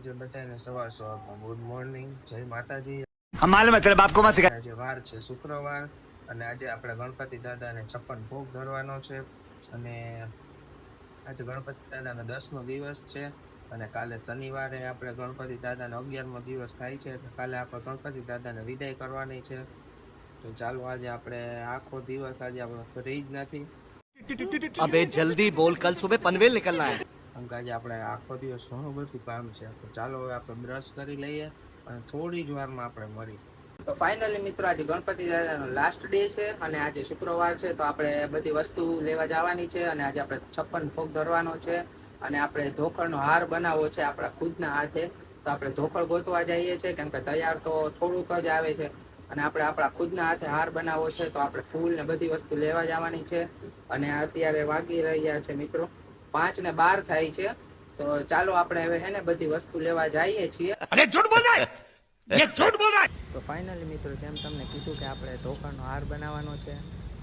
આજે બધાને સવાર સવારમાં ગુડ મોર્નિંગ જય માતાજી. આજે વાર છે શુક્રવાર અને આજે આપણે ગણપતિ દાદાને છપ્પન ભોગ ધરવાનો છે અને આજે ગણપતિ દાદાનો દસમો દિવસ છે અને કાલે શનિવારે આપણે ગણપતિ દાદાનો અગિયારમો દિવસ થાય છે કાલે આપણે ગણપતિ દાદા ને વિદાય કરવાની છે. તો ચાલો આજે આપણે આખો દિવસ આજે આપણે ફ્રી જ નથી. અબે જલ્દી બોલ કલ સુબહ પનવેલ નીકળના હે કેમ કે આજે આપણે આખો દિવસ ઘણું બધું કામ છે. તો ચાલો હવે આપણે બ્રશ કરી લઈએ અને થોડી જ વારમાં આપણે મળી. તો ફાઇનલી મિત્રો, આજે ગણપતિ દાદાનો લાસ્ટ ડે છે અને આજે શુક્રવાર છે. તો આપણે બધી વસ્તુ લેવા જવાની છે અને આજે આપણે છપ્પન ભોગ ધરવાનો છે અને આપણે ધોખળનો હાર બનાવવો છે આપણા ખુદના હાથે. તો આપણે ધોખળ ગોતવા જઈએ છીએ કેમ કે તૈયાર તો થોડુંક જ આવે છે અને આપણે આપણા ખુદના હાથે હાર બનાવવો છે. તો આપણે ફૂલ ને બધી વસ્તુ લેવા જવાની છે અને અત્યારે વાગી રહ્યા છે મિત્રો. પાંચ ને બાર થાય છે. તો ચાલો આપણે હવે હે ને બધી વસ્તુ લેવા જઈએ છીએ. અરે જૂઠ બોલાય! એ જૂઠ બોલાય! તો ફાઇનલી મિત્રો જેમ તમને કીધું કે આપણે ઢોકળનો હાર બનાવવાનો છે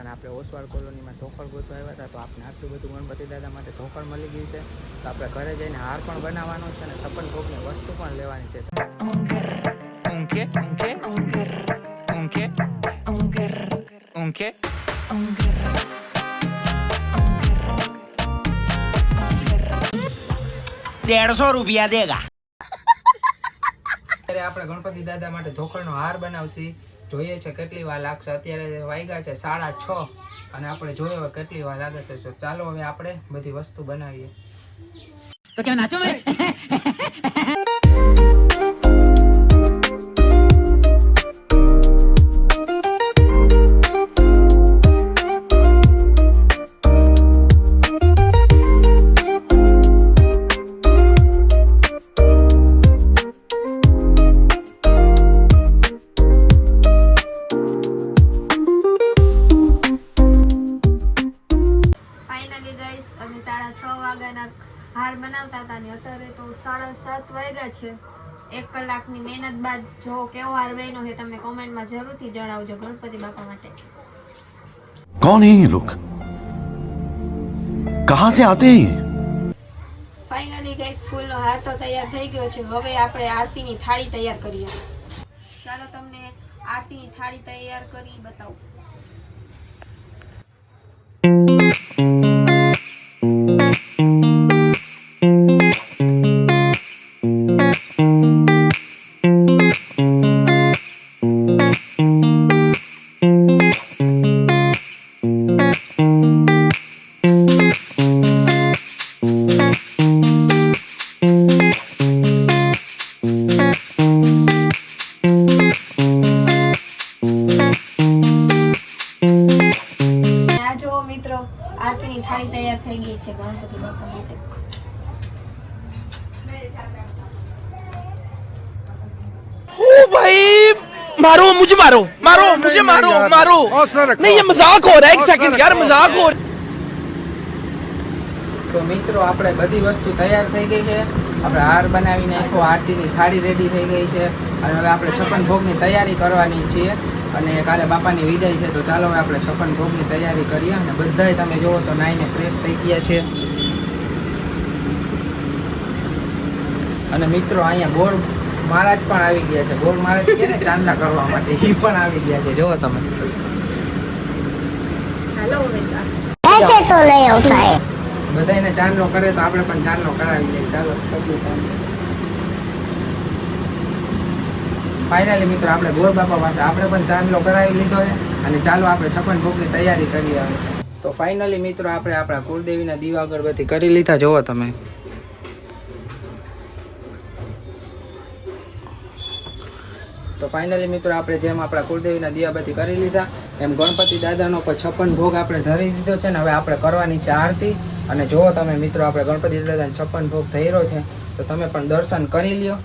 અને આપણે ઓસવાળ કોલોનીમાં ઢોકળ ગોતવા આવ્યા હતા તો આપણે આટલું બધું ગણપતિ દાદા માટે ધોકળ મળી ગયું છે. તો આપણે ઘરે જઈને હાર પણ બનાવવાનો છે અને છપ્પન ભોગની વસ્તુ પણ લેવાની છે. ઊંઘે ઊંઘે. ઊંઘર. ઊંઘે. ઊંઘર. ઊંઘે. દેડસો રૂપિયા દેગા. અત્યારે આપણે ગણપતિ દાદા માટે ધોકળનો હાર બનાવશી. જોઈએ છે કેટલી વાર લાગશે. અત્યારે વાગ્યા છે સાડા છ અને આપણે જોઈએ હવે કેટલી વાર લાગે છે. તો ચાલો હવે આપણે બધી વસ્તુ બનાવીએ. તો ક્યાં નાચો વીસ અને સાડા છ વાગ્યાના હાર બનાવતા હતા ને અત્યારે તો સાડા સાત વાગ્યા છે. એક કલાકની મહેનત બાદ જો કેવો હાર બન્યો છે તમે કોમેન્ટમાં જરૂરથી જણાવજો ગણપતિ બાપા માટે. કોણ હે લોક કહા સે આતે ફાઇનલી ગાઈસ ફૂલનો હાર તો તૈયાર થઈ ગયો છે. હવે આપણે આરતીની થાળી તૈયાર કરીએ. ચાલો તમને આરતીની થાળી તૈયાર કરી બતાવું. તૈયાર થઈ ગઈ છે ગણપતિ બાપા માટે ओ भाई मारो मुझे मारो मारो मुझे मारो मारो नहीं ये मजाक हो रहा है एक सेकंड यार मजाक हो रहा है તો મિત્રો આપણે બધી વસ્તુ તૈયાર થઈ ગઈ છે આપણે હાર બનાવી નાખ્યો આરતીની થાળી રેડી થઈ ગઈ છે અને હવે આપણે છપ્પન ભોગની તૈયારી કરવાની છીએ અને કાલે બાપાની વિદાય છે તો ચાલો હવે આપણે છપ્પન ભોગની તૈયારી કરીએ અને બધાય તમે જુઓ તો નાઈને ફ્રેશ થઈ ગયા છે. અને મિત્રો અહીંયા ગોળ મહારાજ પણ આવી ગયા છે. ગોળ મહારાજ કે ને ચાંદના કરવા માટે એ પણ આવી ગયા છે. જુઓ તમે. બધાને ચાંદનો કરે તો આપણે પણ ચાંદનો કરાવી દઈએ ચાલો ફાઇનલી મિત્રો, આપણે ગોર બાપા પાસે આપણે પણ ચાંદલો કરાવી લીધો છે અને ચાલો આપણે છપ્પન ભોગની તૈયારી કરી આવે તો ફાઇનલી મિત્રો, આપણે આપણા કુળદેવીના દીવા કરી લીધા. જોવો તમે. તો ફાઇનલી મિત્રો, આપણે જેમ આપણા કુળદેવીના દીવાબત્તી કરી લીધા, એમ ગણપતિ દાદાનો પણ છપ્પન ભોગ આપણે ધરી દીધો છે ને હવે આપણે કરવાની છે આરતી. અને જુઓ તમે, મિત્રો, આપણે ગણપતિ દાદાને છપ્પન ભોગ ધર્યો છે. તો તમે પણ દર્શન કરી લ્યો.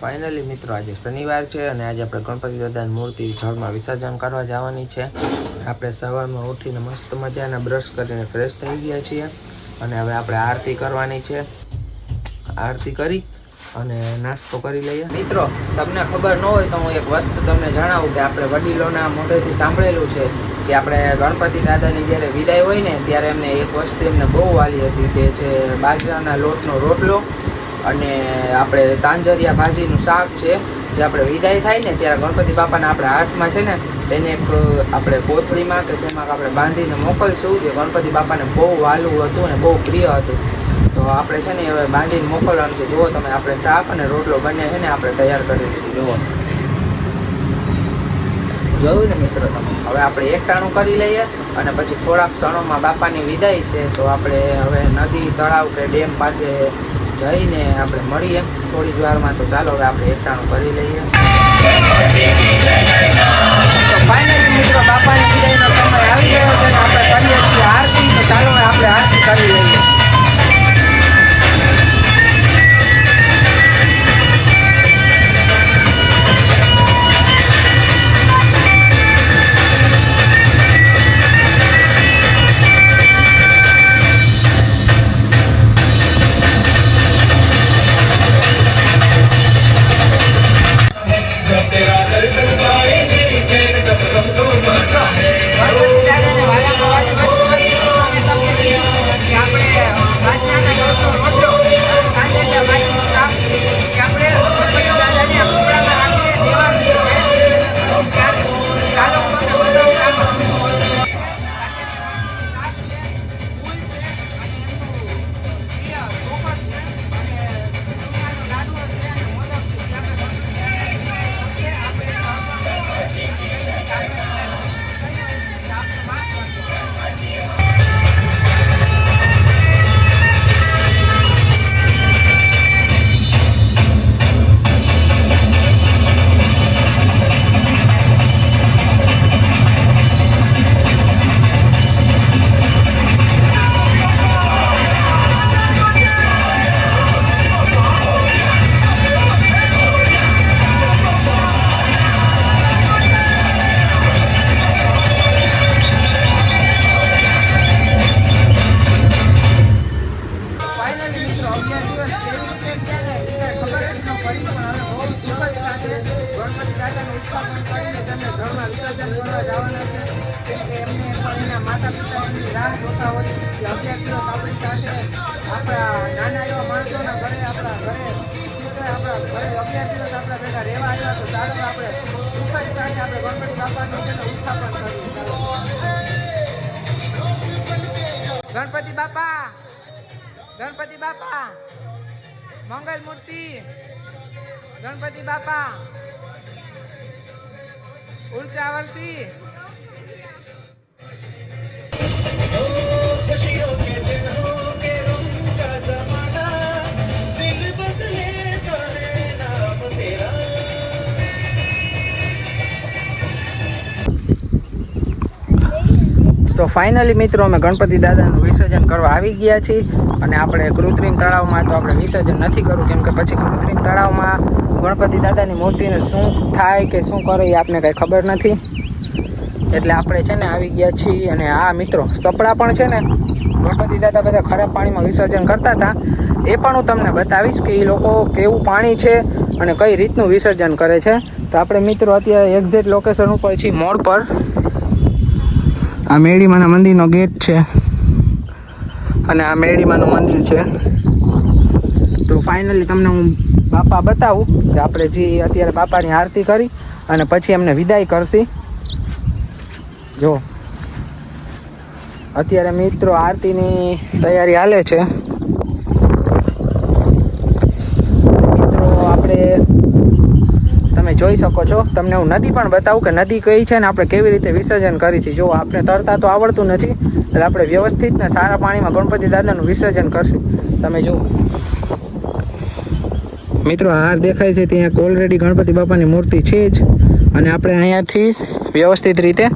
ફાઇનલી મિત્રો, આજે શનિવાર છે અને આજે આપણે ગણપતિ દાદાની મૂર્તિ જળમાં વિસર્જન કરવા જવાની છે. આપણે સવારમાં ઉઠીને મસ્ત મજાના બ્રશ કરીને ફ્રેશ થઈ ગયા છીએ અને હવે આપણે આરતી કરવાની છે. આરતી કરી અને નાસ્તો કરી લઈએ. મિત્રો, તમને ખબર ન હોય તો હું એક વસ્તુ તમને જણાવું કે આપણે વડીલોના મોઢેથી સાંભળેલું છે કે આપણે ગણપતિ દાદાની જ્યારે વિદાય હોય ને, ત્યારે એમને એક વસ્તુ એમને બહુ વાલી હતી કે છે બાજરાના લોટનો રોટલો અને આપણે તાંજરિયા ભાજીનું શાક છે, જે આપણે વિદાય થાય ને, ત્યારે ગણપતિ બાપાના આપણા હાથમાં છે ને, તેને એક આપણે કોથળીમાં કે શેમાં આપણે બાંધીને મોકલશું, જે ગણપતિ બાપાને બહુ વાલું હતું અને બહુ પ્રિય હતું. તો આપણે છે ને હવે બાંધીને મોકલવાનું છે. જુઓ તમે, આપણે શાક અને રોટલો બંને છે ને આપણે તૈયાર કરેલું છે જુઓ. જોયું ને મિત્રો તમે? હવે આપણે એકટાણું કરી લઈએ અને પછી થોડાક ક્ષણોમાં બાપાની વિદાય છે. તો આપણે હવે નદી, તળાવ કે ડેમ પાસે જઈને આપણે મળીએ. થોડી જ વારમાં તો ચાલો હવે આપણે એકટાણું કરી લઈએ. તો ફાઇનલી મિત્રો બાપાની વિદાયનો આવી ગયો આપણે કરીએ આરતી. તો ચાલો આપણે આરતી કરી લઈએ. ન પણ હવે સાથે ગણપતિ દાદાનું સ્થાપન કરીને તેમને જળમાં વિસર્જન કરવા જવાના છે એમને પણ એના માતા પિતા એમની રાહ હોય કે દિવસ આપણી સાથે આપણા નાના એવા માણસોના ઘરે આપણા ઘરે આપણા ઘરે દિવસ આપણે ભેગા રહેવા આવ્યા તો ચાલો આપણે દુઃખદ સાથે આપણે ગણપતિ બાપાનું છે ઉત્થાપન કરીએ ગણપતિ બાપા ગણપતિ બાપા. મંગલ મૂર્તિ ગણપતિ બાપા ઉર્ચા વર્ષી તો ફાઇનલી મિત્રો અમે ગણપતિ દાદાનું વિસર્જન કરવા આવી ગયા છીએ અને આપણે કૃત્રિમ તળાવમાં તો આપણે વિસર્જન નથી કરવું કેમ કે પછી કૃત્રિમ તળાવમાં ગણપતિ દાદાની મૂર્તિને શું થાય કે શું કરે એ આપને કંઈ ખબર નથી. એટલે આપણે છે ને આવી ગયા છીએ અને આ મિત્રો સપડા પણ છે ને ગણપતિ દાદા બધા ખરાબ પાણીમાં વિસર્જન કરતા હતા. એ પણ હું તમને બતાવીશ કે એ લોકો કેવું પાણી છે અને કઈ રીતનું વિસર્જન કરે છે. તો આપણે મિત્રો અત્યારે એક્ઝેક્ટ લોકેશન ઉપર છીએ મોડ પર. આ મેળીમાના મંદિરનો ગેટ છે. અને આ મેળીમાનું મંદિર છે. તો ફાઇનલી તમને હું બાપા બતાવું કે આપણે જે અત્યારે બાપાની આરતી કરી અને પછી એમને વિદાય કરશી. જો. અત્યારે મિત્રો આરતીની તૈયારી હાલે છે મિત્રો આપણે જોઈ શકો છો. તમને હું નદી પણ બતાવું કે નદી કઈ છે ને આપણે કેવી રીતે વિસર્જન કરી છે. જો આપણે તરતા તો આવડતું નથી, એટલે આપણે વ્યવસ્થિત ને સારા પાણીમાં ગણપતિ દાદાનું વિસર્જન કરશું. તમે જુઓ. મિત્રો હાર દેખાય છે ત્યાં ઓલરેડી ગણપતિ બાપાની મૂર્તિ છે જ. અને આપણે અહીંયાથી વ્યવસ્થિત રીતે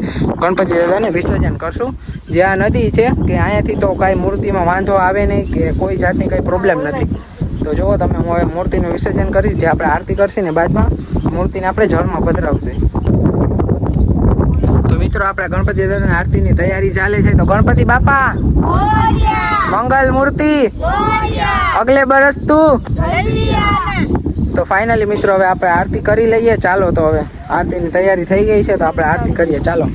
ગણપતિ દાદાને વિસર્જન કરશું. જે આ નદી છે કે અહીંયાથી તો કાંઈ મૂર્તિમાં વાંધો આવે નહીં કે કોઈ જાતની કંઈ પ્રોબ્લેમ નથી. તો જુઓ તમે હું હવે મૂર્તિનું વિસર્જન કરીશ જે આપણે આરતી કરશે ને બાદમાં મૂર્તિને આપણે જળમાં પધરાવશે. તો મિત્રો આપણે ગણપતિ દાદાની આરતીની તૈયારી ચાલે છે. તો ગણપતિ બાપા મંગલ મૂર્તિ અગલે બરસ તું. તો ફાઇનલી મિત્રો હવે આપણે આરતી કરી લઈએ. ચાલો તો હવે આરતીની તૈયારી થઈ ગઈ છે તો આપણે આરતી કરીએ. ચાલો.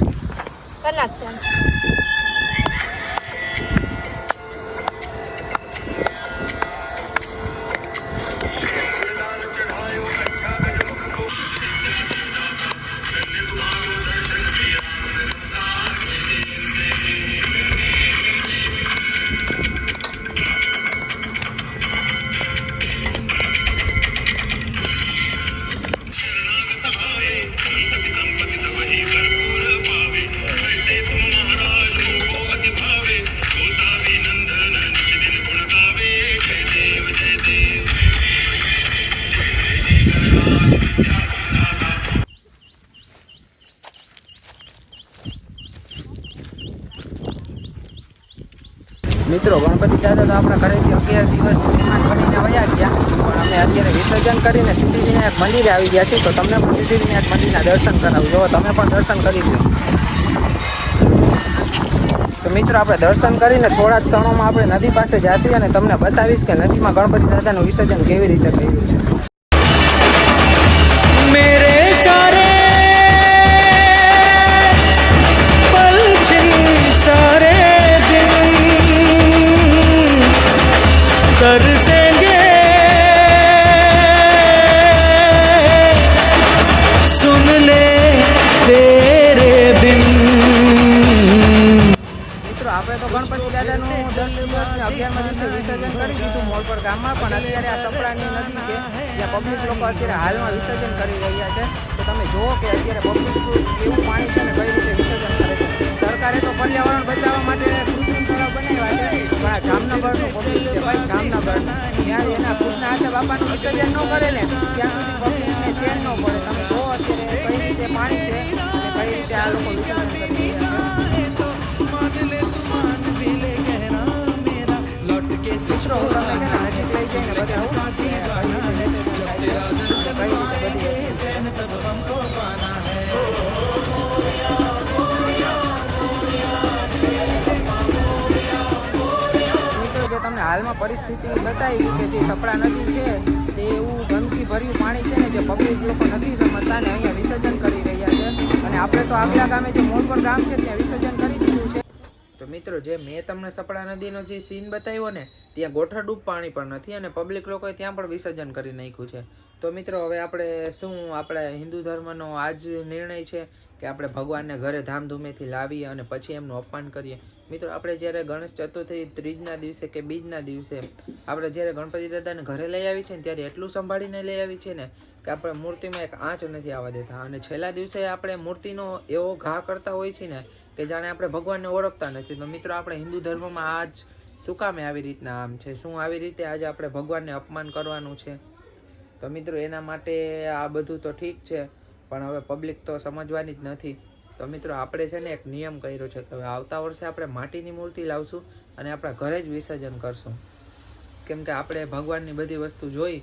અગિયાર દિવસ મહેમાન બનીને વયા ગયા. પણ અમે અત્યારે વિસર્જન કરીને સિદ્ધિવિનાયક મંદિરે આવી ગયા છીએ. તો તમને પણ સિદ્ધિવિનાયક મંદિરના દર્શન કરાવું. જો તમે પણ દર્શન કરી લો તો મિત્રો, આપણે દર્શન કરીને થોડા જ ક્ષણોમાં આપણે નદી પાસે જાશી અને તમને બતાવીશ કે નદીમાં ગણપતિ દાદાનું વિસર્જન કેવી રીતે કર્યું છે. तरसेंगे सुन ले तेरे बिन મિત્રો આપણે તો ગણપતિ દાદાનું દસ દિવસને અગિયારમાં દિવસે વિસર્જન કરી દીધું મોલ પર ગામમાં પણ અત્યારે આ સપડાની નદી છે જ્યાં પબ્લિક લોકો અત્યારે હાલમાં વિસર્જન કરી રહ્યા છે તો તમે જુઓ કે અત્યારે પબ્લિક જામનગરનું પબ્લિક છે. ભાઈ, જામનગર. ત્યાં એના કૃષ્ણ હાથે બાપાનું વિસર્જન ન કરે ને. ત્યાં હાલમાં પરિસ્થિતિ બતાવી કે જે સપડા નદી છે, તે એવું ગંદકી ભર્યું પાણી છે ને જે પબ્લિક લોકો નથી સમજતા ને અહીંયા વિસર્જન કરી રહ્યા છે. અને આપણે તો આગલા ગામે જે મોલપર ગામ છે, ત્યાં વિસર્જન કરી દીધું છે. તો મિત્રો, જે મેં તમને સપડા નદીનો જે સીન બતાવ્યો ને, ત્યાં ગોઠરડૂબ પાણી પણ નથી અને પબ્લિક લોકોએ ત્યાં પણ વિસર્જન કરી નાખ્યું છે. તો મિત્રો, હવે આપણે શું આપણે હિન્દુ ધર્મનો આ જ નિર્ણય છે? કે આપણે ભગવાનને ઘરે ધામધૂમેથી લાવીએ અને પછી એમનું અપમાન કરીએ. મિત્રો, આપણે જ્યારે ગણેશ ચતુર્થી ત્રીજના દિવસે કે બીજના દિવસે આપણે જ્યારે ગણપતિ દાદાને ઘરે લઈ આવી છે ને ત્યારે એટલું સંભાળીને લઈ આવી છે ને કે આપણે મૂર્તિમાં એક આંચ નથી આવવા દેતા. અને છેલ્લા દિવસે આપણે મૂર્તિનો એવો ઘા કરતા હોય છે ને કે જાણે આપણે ભગવાનને ઓળખતા નથી. તો મિત્રો, આપણે હિન્દુ ધર્મમાં આજ શું કામે આવી રીતના આમ છે? શું આવી રીતે આજે આપણે ભગવાનને અપમાન કરવાનું છે? તો મિત્રો, એના માટે આ બધું તો ઠીક છે. પણ હવે પબ્લિક તો સમજવાની જ નથી. તો મિત્રો, આપણે છે ને એક નિયમ કર્યો છે કે હવે આવતા વર્ષે આપણે માટીની મૂર્તિ લાવશું અને આપણા ઘરે જ વિસર્જન કરશું. કેમ કે આપણે ભગવાનની બધી વસ્તુ જોઈ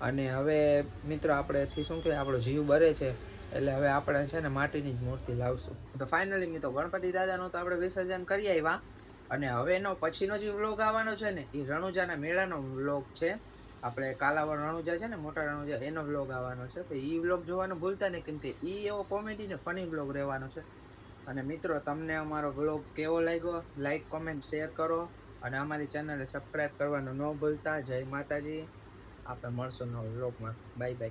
અને હવે મિત્રો આપણેથી શું કહેવાય, આપણો જીવ બરે છે એટલે હવે આપણે છે ને માટીની જ મૂર્તિ લાવશું. તો ફાઇનલી મિત્રો, ગણપતિ દાદાનું તો આપણે વિસર્જન કરી આવ્યા અને હવે એનો પછીનો જે વ્લોગ આવવાનો છે ને, એ રણુજાના મેળાનો વ્લોગ છે. આપણે કાલાવર રણુજા છે ને, મોટા રણુજા, એનો વ્લોગ આવવાનો છે. તો એ વ્લોગ જોવાનું ભૂલતા નહીં, કેમ કે એ એવો કોમેડી ને ફની વ્લોગ રહેવાનો છે. અને મિત્રો, તમને અમારો વ્લોગ કેવો લાગ્યો? લાઈક કોમેન્ટ શેર કરો. અને અમારી ચેનલને સબસ્ક્રાઈબ કરવાનું ન ભૂલતા. જય માતાજી. આપણે મળશું નવો બ્લોગમાં બાય બાય